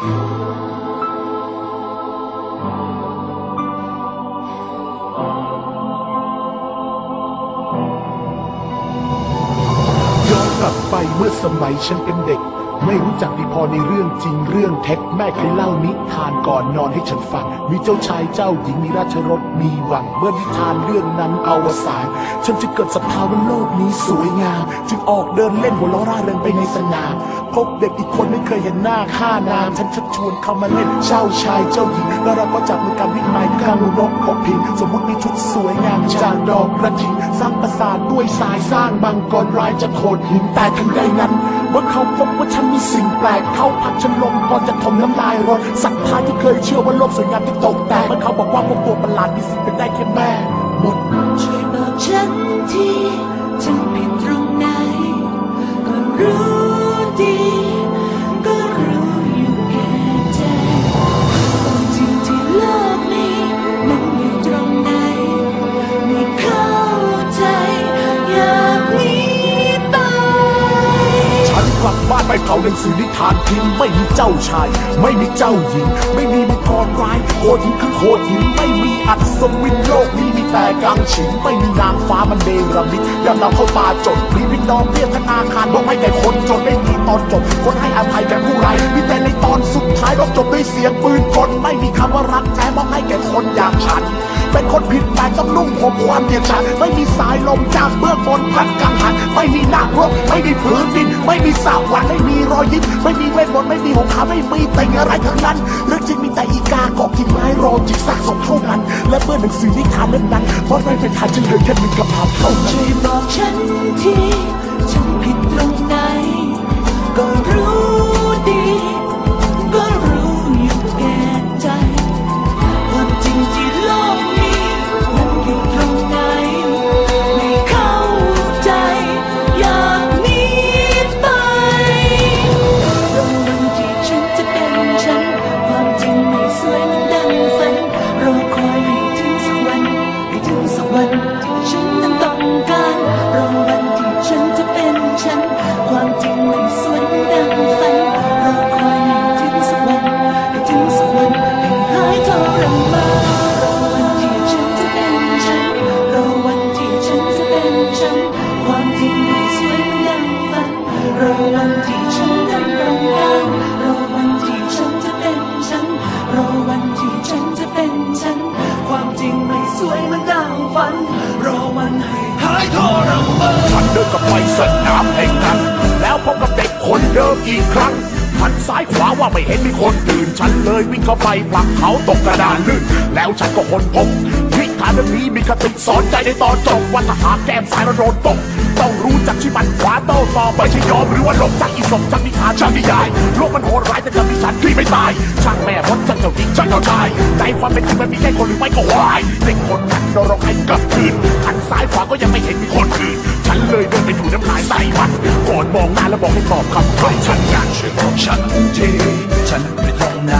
ย้อนกลับไปเมื่อสมัยฉันเป็นเด็ก ไม่รู้จักดีพอในเรื่องจริงเรื่องเท็จแม่เคยเล่านิทานก่อนนอนให้ฉันฟัง มีเจ้าชายเจ้าหญิงมีราชรถมีวัง เมื่อนิทานเรื่องนั้นอวสานฉันจะเกิดศรัทาวะโลกนี้สวยงาม จึงออกเดินเล่นหัวเราร่าเริงไปในสนามพบเด็กอีกคนไม่เคยเห็นหน้าค้านาม ฉันชะชวนเขามาเล่นเจ้าชายเจ้าหญิง แล้วเราก็จับมือกันวิ่งไม้ข้างนกพบพิง สมมติมีชุดสวยงามจากดอกกระถิ่นสร้างปราสาทด้วยสายสร้างบังกรร้ายจากโขดหินแต่ทันใดนั้นเมื่อเขาพบว่าฉันมีสิ่งแปลกเขาผลักฉันลงก่อนจะถมน้ำลายรอนศรัทธาที่เคยเชื่อว่าโลกสวยงามที่ตกแต่เมื่อเขาบอกว่าพวกตัวประหลาดมีสิ่งเป็นได้แค่แม่หมดช่วยบอกฉันที หนังสือนิทานทิ้งไม่มีเจ้าชาย ไม่มีเจ้าหญิง ไม่มีมังกรร้ายโหดหินคือโหดหินไม่มีอัศวินโลกนี้มีแต่กังฉินไม่มีนางฟ้ามันเนรมิตยำเราเข้าตาจดมีพี่น้องเรียกธนาคารบอกให้แต่คนจนไม่มีตอนจบ คนให้อภัยแก่ผู้ไรายมีแต่ในตอนสุดท้ายรบจบด้วยเสียงปืนกลไม่มีคำว่ารักแท้มอบให้แก่คนอย่างฉันเป็นคนผิดแต่ต้องนุ่งผมความเดียดฉันไม่มีสายลมจากเบื้องบนพัดกังหันไม่มีนักรบไม่มีพื้นดิน ไม่มีสาวันไม่มีรอยยิ้มไม่มีเวทมนต์ไม่มีหงขาไม่มีแต่งอะไรทั้งนั้นเรื่องจริงมีแต่อีกาเกาะกิ่งไม้รอจิกซากศพเท่านั้น และเมื่อหนังสือนิทานเล่มนั้นเพราะไม่เป็นทานฉันเหลือแค่หนึ่งกระพาเท่านั้นช่วยบอกฉันทีฉันผิดตรงไหนก็รู้ ริ ฝัน รอวันให้หายทรมานฉันเดินกับไปสนามแห่งนั้น แล้วพบกับเด็กคนเดิมอีกครั้งหันซ้ายขวาว่าไม่เห็นมีคนตื่น ฉันเลยวิ่งเข้าไปผลักเขาตกกระดานลื่น แล้วฉันก็คนพบวิธานเรื่องนี้มีคติสอนใจในตอนจบว่าถ้าหากแก้มสายเราโดนตก จักที่มันขวาโต้ตอบไม่ใช่ยอมหรือว่าหลบจากอีสมจากนิทานจากนิยายโลกมันโหดร้ายแต่จะมีฉันที่ไม่ตายช่างแม่มดช่างเจ้าหญิงช่างเจ้าชายใจความเป็นจริงมันมีแค่คนหรือไม่ก็วายเด็กคนนั้นนรกให้กลับคืนหันซ้ายขวาก็ยังไม่เห็นมีคนอื่นฉันเลยเดินไปถูน้ำลายใส่มันก่อนมองหน้าแล้วบอกให้ตอบคำถามฉันกันช่วยบอกฉันทีฉันไปตรงไหน